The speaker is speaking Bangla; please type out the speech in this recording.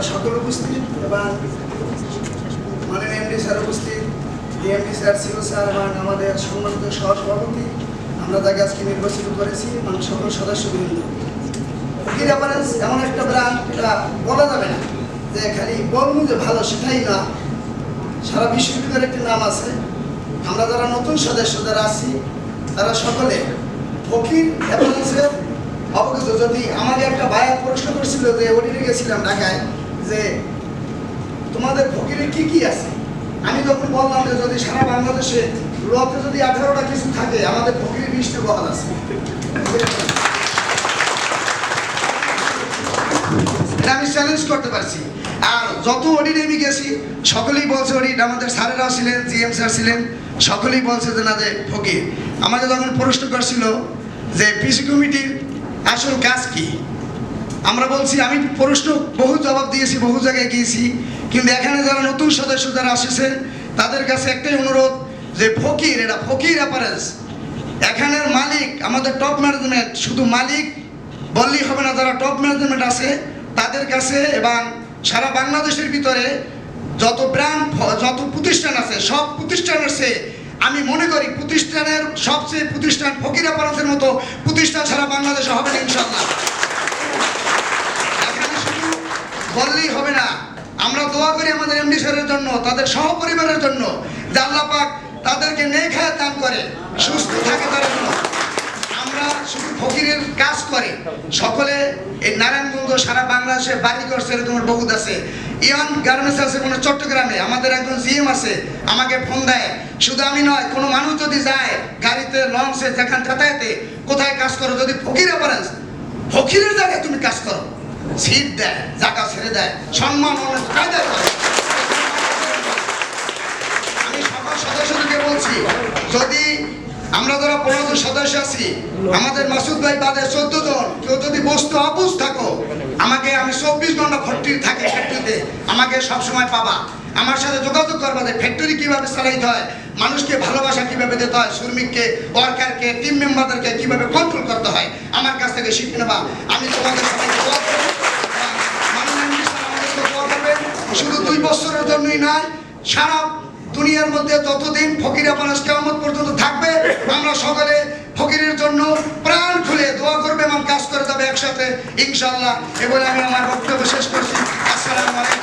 সকল উপস্থিত এবং মাননীয় এমডি স্যার উপস্থিত, ডিএমডি স্যার, সিও স্যার এবং আমাদের সম্মানিত সহসভাপতি, আমরা তাকে আজকে নির্বাচিত করেছি এবং সকল সদস্যবৃন্দ। ফকির অ্যাপারেন্স এমন একটা ব্র্যান্ড, এটা বলা যাবে না যে খালি বলব যে ভালো, সেটাই না। সারা বিশ্ববিদ্যালয়ের একটি নাম আছে। আমরা যারা নতুন সদস্য যারা আছি, তারা সকলে ফকির অ্যাপারেন্সের অবগত। যদি আমাকে একটা বায়াত প্রশ্ন করছিল যে ওটিতে গেছিলাম ঢাকায় যে তোমাদের ফকিরের কি কি আছে? আমি তখন বললাম যে যদি সারা বাংলাদেশে লতে যদি আঠারোটা কিছু থাকে, আমাদের ফকিরের বিশটা বহাল আছে। এটা আমি চ্যালেঞ্জ করতে পারছি। আর যত অডিট আমি গেছি, সকলেই বলছে অডিট, আমাদের স্যারেরাও ছিলেন, জিএম স্যার ছিলেন, সকলেই বলছে যে না যে ফকির। আমাকে যখন প্রশ্ন করছিল যে পিসি কমিটির আসল কাজ কি? আমরা বলছি, আমি প্রশ্ন বহু জবাব দিয়েছি, বহু জায়গায় গিয়েছি, কিন্তু এখানে যারা নতুন সদস্য যারা এসেছেন তাদের কাছে একটাই অনুরোধ যে ফকির, এটা ফকির অ্যাপারেন্স এখানের মালিক, আমাদের টপ ম্যানেজমেন্ট শুধু মালিক বললেই হবে না, যারা টপ ম্যানেজমেন্ট আছে, তাদের কাছে এবং সারা বাংলাদেশের ভিতরে যত ব্র্যান্ড যত প্রতিষ্ঠান আছে, সব প্রতিষ্ঠানের চেয়ে আমি মনে করি প্রতিষ্ঠানের সবচেয়ে প্রতিষ্ঠান ফকির অ্যাপারেন্সের মতো প্রতিষ্ঠান সারা বাংলাদেশে হবে না ইনশাল্লাহ বললেই হবে না। আমরা দোয়া করি আমাদের এমডি স্যারের জন্য, তাদের সহপরিবারের জন্য। আল্লাহ পাক তাদেরকে নেই খায় দান করে, সুস্থ থাকে তার জন্য। আমরা শুধু ফকিরের কাজ করে। সকলে এই নারায়ণগঞ্জ সারা বাংলাদেশে বাড়ি করছে এরকম বহুত আছে। ইয়ন গার্মেন্টস আছে কোনো চট্টগ্রামে, আমাদের একজন জিএম আছে, আমাকে ফোন দেয়। শুধু আমি নয়, কোনো মানুষ যদি যায় গাড়িতে, লঞ্চে, যেখানে যাতায়াতে, কোথায় কাজ করো, যদি ফকির অপারেন্স ফকিরের জায়গায় তুমি কাজ করো। সিট দেয়, জায়গা ছেড়ে দেয়, সম্মান আমি সকল সদস্যদেরকে বলছি, যদি আমরা যারা পনেরো সদস্য আছি, আমাদের মাসুদ ভাই বাদে চোদ্দ জন, কেউ যদি বস্তু অবুঝ থাকো, আমাকে আমি চব্বিশ ঘণ্টা ফ্যাক্টরি থাকে, ফ্যাক্টরিতে আমাকে সবসময় পাবা। আমার সাথে যোগাযোগ করবা যে ফ্যাক্টরি কীভাবে চালাইতে হয়, মানুষকে ভালোবাসা কীভাবে দিতে হয়, শ্রমিককে ওয়ার্কারকে টিম মেম্বারদেরকে কীভাবে কন্ট্রোল করতে হয়। আমার কাছ থেকে শিখে নেবা। আমি তোমাদের। শুধু দুই বছরের জন্যই নয়, সারা দুনিয়ার মধ্যে যতদিন ফকিরা মানুষ কেমন পর্যন্ত থাকবে, আমরা সকলে ফকিরের জন্য প্রাণ খুলে দোয়া করবে এবং কাজ করে যাবে একসাথে ইনশাল্লাহ এ বলে আমি আমার বক্তব্য শেষ করছি। আসসালামু আলাইকুম।